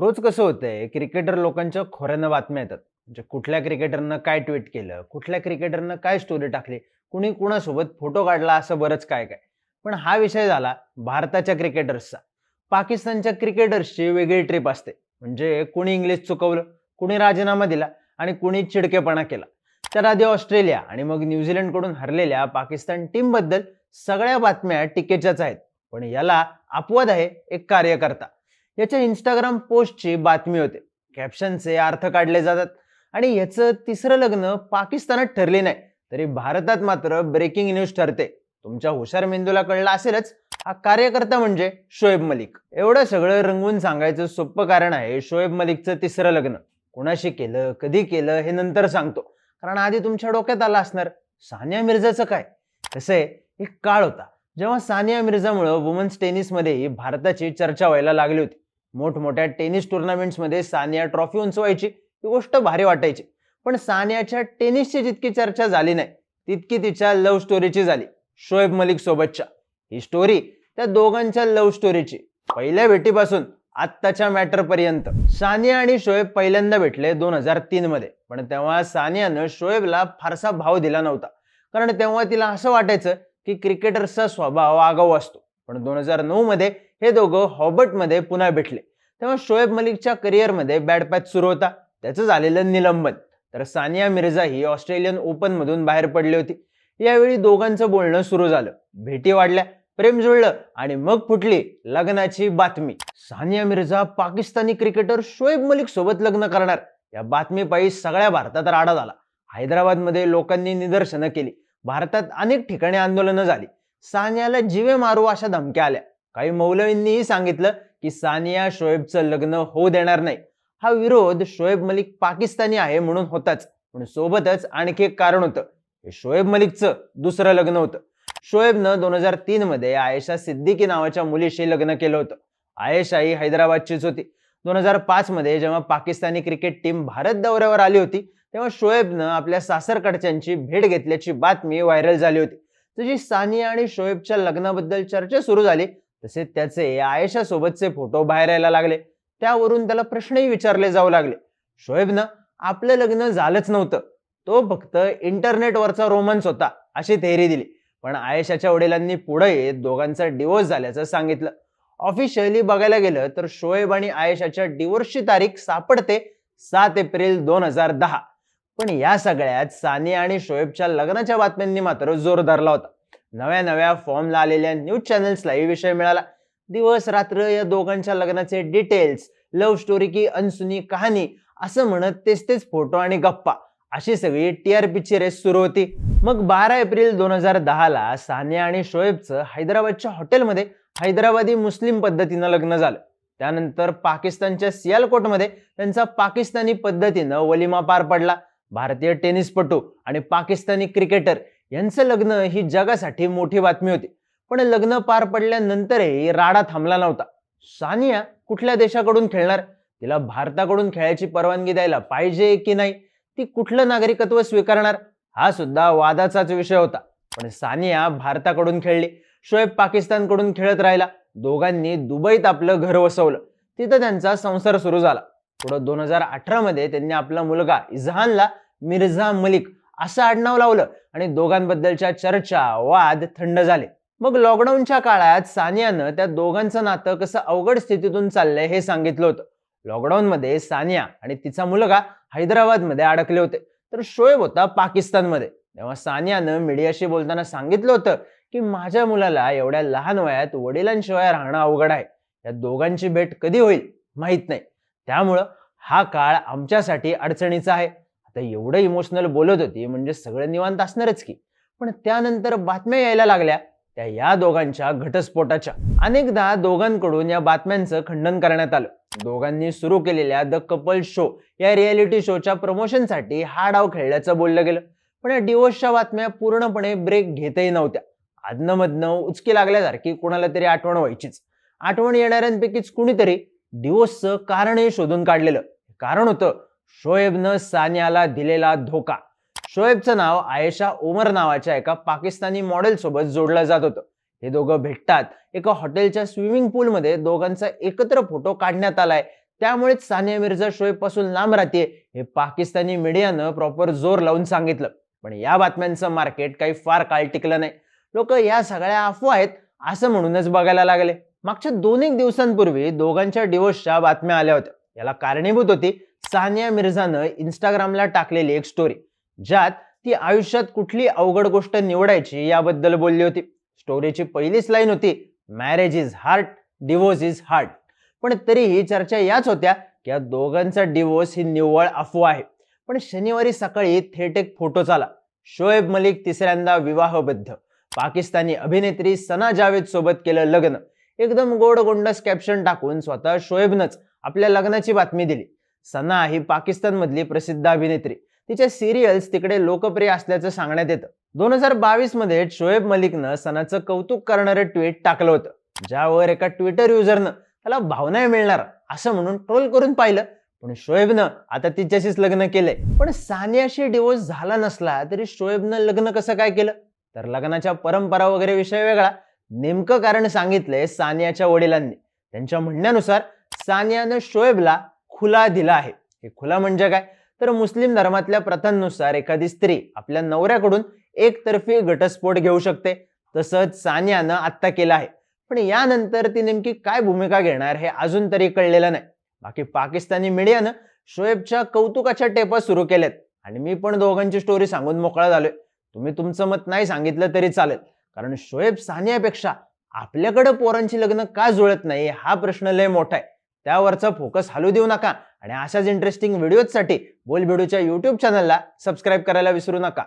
रोज कसं होतंय क्रिकेटर लोकांच्या खोऱ्यानं बातम्या येतात. म्हणजे कुठल्या क्रिकेटरनं काय ट्विट केलं कुठल्या क्रिकेटरनं काय स्टोरी टाकली कुणी कुणासोबत फोटो काढला असं बरंच काय काय. पण हा विषय झाला भारताच्या क्रिकेटर्सचा. पाकिस्तानच्या क्रिकेटर्सची वेगळी ट्रिप असते. म्हणजे कुणी इंग्लिश चुकवलं कुणी राजीनामा दिला आणि कुणी चिडकेपणा केला. तर आधी ऑस्ट्रेलिया आणि मग न्यूझीलंडकडून हरलेल्या पाकिस्तान टीमबद्दल सगळ्या बातम्या टिकेच्याच आहेत. पण याला अपवाद आहे एक कार्यकर्ता. याच्या इंस्टाग्राम पोस्टची बातमी होते. कॅप्शनचे अर्थ काढले जातात. आणि याचं तिसरं लग्न पाकिस्तानात ठरले नाही तरी भारतात मात्र ब्रेकिंग न्यूज ठरते. तुमच्या हुशार मेंदूला कळलं असेलच हा कार्यकर्ता म्हणजे शोएब मलिक. एवढं सगळं रंगवून सांगायचं सोपं कारण आहे शोएब मलिकचं तिसरं लग्न. कुणाशी केलं कधी केलं हे नंतर सांगतो. कारण आधी तुमच्या डोक्यात आलं असणार सानिया मिर्झाचं काय? कसं आहे एक काळ होता. जेव्हा सानिया मिर्झामुळं वुमन्स टेनिसमध्येही भारताची चर्चा व्हायला लागली होती. मोठमोठ्या टेनिस टुर्नामेंट्समध्ये सानिया ट्रॉफी उंचवायची ही गोष्ट भारी वाटायची. पण सानियाच्या टेनिसची जितकी चर्चा झाली नाही तितकी तिच्या लव्ह स्टोरीची झाली शोएब मलिक सोबतच्या. ही स्टोरी त्या दोघांच्या लव्ह स्टोरीची पहिल्या भेटीपासून आत्ताच्या मॅटर पर्यंत. सानिया आणि शोएब पहिल्यांदा भेटले दोन हजार तीन मध्ये पण तेव्हा सानियानं शोएबला फारसा भाव दिला नव्हता. कारण तेव्हा तिला असं वाटायचं की क्रिकेटर्सचा स्वभाव आगाऊ असतो. पण दोन हजार नऊ मध्ये हे दोघं हॉबर्टमध्ये पुन्हा भेटले. तेव्हा शोएब मलिकच्या करिअरमध्ये बॅडपॅच सुरू होता. त्याचं झालेलं निलंबन. तर सानिया मिर्झा ही ऑस्ट्रेलियन ओपनमधून बाहेर पडली होती. यावेळी दोघांचं बोलणं सुरू झालं. भेटी वाढल्या प्रेम जुळलं आणि मग फुटली लग्नाची बातमी. सानिया मिर्झा पाकिस्तानी क्रिकेटर शोएब मलिक सोबत लग्न करणार. या बातमीपायी सगळ्या भारतात राडा झाला. हैदराबादमध्ये लोकांनी निदर्शनं केली. भारतात अनेक ठिकाणी आंदोलनं झाली. सानियाला जीवे मारू अशा धमक्या आल्या. काही मौलवींनीही सांगितलं की सानिया शोएबचं लग्न होऊ देणार नाही. हा विरोध शोएब मलिक पाकिस्तानी आहे म्हणून होताच. पण सोबतच आणखी एक कारण होतं. हे शोएब मलिकचं दुसरं लग्न होतं. शोएबनं दोन हजार तीन मध्ये आयशा सिद्दीकी नावाच्या मुलीशी लग्न केलं होतं. आयशा ही हैदराबादचीच होती. दोन हजार पाच मध्ये जेव्हा पाकिस्तानी क्रिकेट टीम भारत दौऱ्यावर आली होती तेव्हा शोएबनं आपल्या सासरकडच्यांची भेट घेतल्याची बातमी व्हायरल झाली होती. तशी सानिया आणि शोएबच्या लग्नाबद्दल चर्चा सुरू झाली तसे त्याचे आयशा सोबतचे फोटो बाहेर यायला लागले. त्यावरून त्याला प्रश्नही विचारले जाऊ लागले. शोएबनं आपलं लग्न झालंच नव्हतं. तो फक्त इंटरनेटवरचा रोमन्स होता अशी थेरी दिली. पण आयशाच्या वडिलांनी पुढे येत दोघांचा डिवोर्स झाल्याचं सांगितलं. ऑफिशियली बघायला गेलं तर शोएब आणि आयशाच्या डिवोर्सची तारीख सापडते सात एप्रिल दोन हजार दहा. पण या सगळ्यात सानिया आणि शोएबच्या लग्नाच्या बातम्यांनी मात्र जोर धरला होता. नव्या नव्या फॉर्मला आलेल्या न्यूज चॅनल्सलाही विषय मिळाला. दिवस रात्र या दोघांच्या लग्नाचे डिटेल्स लव्ह स्टोरी की अनसुनी कहाणी असं म्हणत तेच तेच फोटो आणि गप्पा अशी सगळी टी आर पीची रेस सुरू होती. मग बारा एप्रिल दोन हजार दहाला सानिया आणि शोएबचं हैदराबादच्या हॉटेलमध्ये हैदराबादी मुस्लिम पद्धतीनं लग्न झालं. त्यानंतर पाकिस्तानच्या सियालकोटमध्ये त्यांचा पाकिस्तानी पद्धतीनं वलिमा पार पडला. भारतीय टेनिसपटू आणि पाकिस्तानी क्रिकेटर यांचं लग्न ही जगासाठी मोठी बातमी होती. पण लग्न पार पडल्यानंतरही राडा थांबला नव्हता. सानिया कुठल्या देशाकडून खेळणार? तिला भारताकडून खेळायची परवानगी द्यायला पाहिजे की नाही? ती कुठलं नागरिकत्व स्वीकारणार? हा सुद्धा वादाचाच विषय होता. पण सानिया भारताकडून खेळली. शोएब पाकिस्तानकडून खेळत राहिला. दोघांनी दुबईत आपलं घर वसवलं. तिथं त्यांचा संसार सुरू झाला. पुढं दोन हजार अठरा मध्ये त्यांनी आपला मुलगा इजहानला मिर्झा मलिक असं आडनाव लावलं आणि दोघांबद्दलच्या चर्चा वाद थंड झाले. मग लॉकडाऊनच्या काळात सानियानं त्या दोघांचं नातं कसं अवघड स्थितीतून चाललंय हे सांगितलं होतं. लॉकडाऊनमध्ये सानिया आणि तिचा मुलगा हैदराबादमध्ये अडकले होते. तर शोएब होता पाकिस्तानमध्ये. तेव्हा सानियानं मीडियाशी बोलताना सांगितलं होतं की माझ्या मुलाला एवढ्या लहान वयात वडिलांशिवाय राहणं अवघड आहे. या दोघांची भेट कधी होईल माहीत नाही. त्यामुळं हा काळ आमच्यासाठी अडचणीचा आहे. आता एवढं इमोशनल बोलत होती म्हणजे सगळं निवांत असणारच की. पण त्यानंतर बातम्या यायला लागल्या त्या या दोघांच्या घटस्फोटाच्या. अनेकदा दोघांकडून या बातम्यांचं खंडन करण्यात आलं. दोघांनी सुरू केलेल्या द कपल शो या रियालिटी शोच्या प्रमोशनसाठी हा डाव खेळल्याचं बोललं गेलं. पण या डिवोर्सच्या बातम्या पूर्णपणे ब्रेक घेतही नव्हत्या. आदनमधनं उचकी लागल्यासारखी कुणाला तरी आठवण व्हायचीच. आठवण येणाऱ्यांपैकीच कुणीतरी डिवोर्सचं कारणही शोधून काढलेलं. कारण होतं शोएबनं सानियाला दिलेला धोका. शोएबचं नाव आयशा ओमर नावाच्या एका पाकिस्तानी मॉडेल सोबत जोडलं जात होतं. हे दोघं भेटतात. एका हॉटेलच्या स्विमिंग पूलमध्ये दोघांचा एकत्र फोटो काढण्यात आलाय. त्यामुळेच सानिया मिर्झा शोएबपासून लांब राहते हे पाकिस्तानी मीडियानं प्रॉपर जोर लावून सांगितलं. पण या बातम्यांचं मार्केट काही फार काळ टिकलं नाही. लोक या सगळ्या अफवा आहेत असं म्हणूनच बघायला लागले. मागच्या दोन एक दिवसांपूर्वी दोघांच्या डिवोर्सच्या बातम्या आल्या होत्या. याला कारणीभूत होती सानिया मिर्झानं इंस्टाग्रामला टाकलेली एक स्टोरी ज्यात ती आयुष्यात कुठली अवघड गोष्ट निवडायची याबद्दल बोलली होती. स्टोरीची पहिलीच लाईन होती marriage is heart divorce is heart पण तरीही चर्चा याच होत्या की या दोघांचा डिवोर्स ही निव्वळ अफवा आहे. पण शनिवारी सकाळी थेट एक फोटो चाला शोएब मलिक तिसऱ्यांदा विवाहबद्ध. पाकिस्तानी अभिनेत्री सना जावेद सोबत केलं लग्न. एकदम गोड गोंडस कॅप्शन टाकून स्वतः शोएबनंच आपल्या लग्नाची बातमी दिली. सना ही पाकिस्तानमधली प्रसिद्ध अभिनेत्री. तिच्या सिरियल्स तिकडे लोकप्रिय असल्याचं सांगण्यात येतं. दोन हजार बावीसमध्ये शोएब मलिकनं सनाचं कौतुक करणारं ट्विट टाकलं होतं. ज्यावर एका ट्विटर युजरनं त्याला भावना मिळणार असं म्हणून ट्रोल करून पाहिलं. पण शोएबनं आता तिच्याशीच लग्न केलंय. पण सानियाशी डिवोर्स झाला नसला तरी शोएबनं लग्न कसं काय केलं? तर लग्नाच्या परंपरा वगैरे विषय वेगळा. नेमकं कारण सांगितलंय सानियाच्या वडिलांनी. त्यांच्या म्हणण्यानुसार सानियानं शोएबला खुला दिला आहे. हे खुला म्हणजे काय? तर मुस्लिम धर्मातल्या प्रथांनुसार एखादी स्त्री आपल्या नवऱ्याकडून एकतर्फी घटस्फोट घेऊ शकते. तसंच सानियानं आत्ता केलं आहे. पण यानंतर ती नेमकी काय भूमिका घेणार हे अजून तरी कळलेलं नाही. बाकी पाकिस्तानी मीडियानं शोएबच्या कौतुकाच्या टेपा सुरू केल्यात. आणि मी पण दोघांची स्टोरी सांगून मोकळा झालोय. तुम्ही तुमचं मत नाही सांगितलं तरी चालेल. कारण शोएब सानियापेक्षा आपल्याकडे पोरांची लग्न का जुळत नाही हा प्रश्न लय मोठा आहे. त्यावरचा फोकस हलू देऊ नका. आणि अशाच इंटरेस्टिंग व्हिडिओजसाठी बोलबिडूच्या यूट्यूब चॅनलला सबस्क्राईब करायला विसरू नका.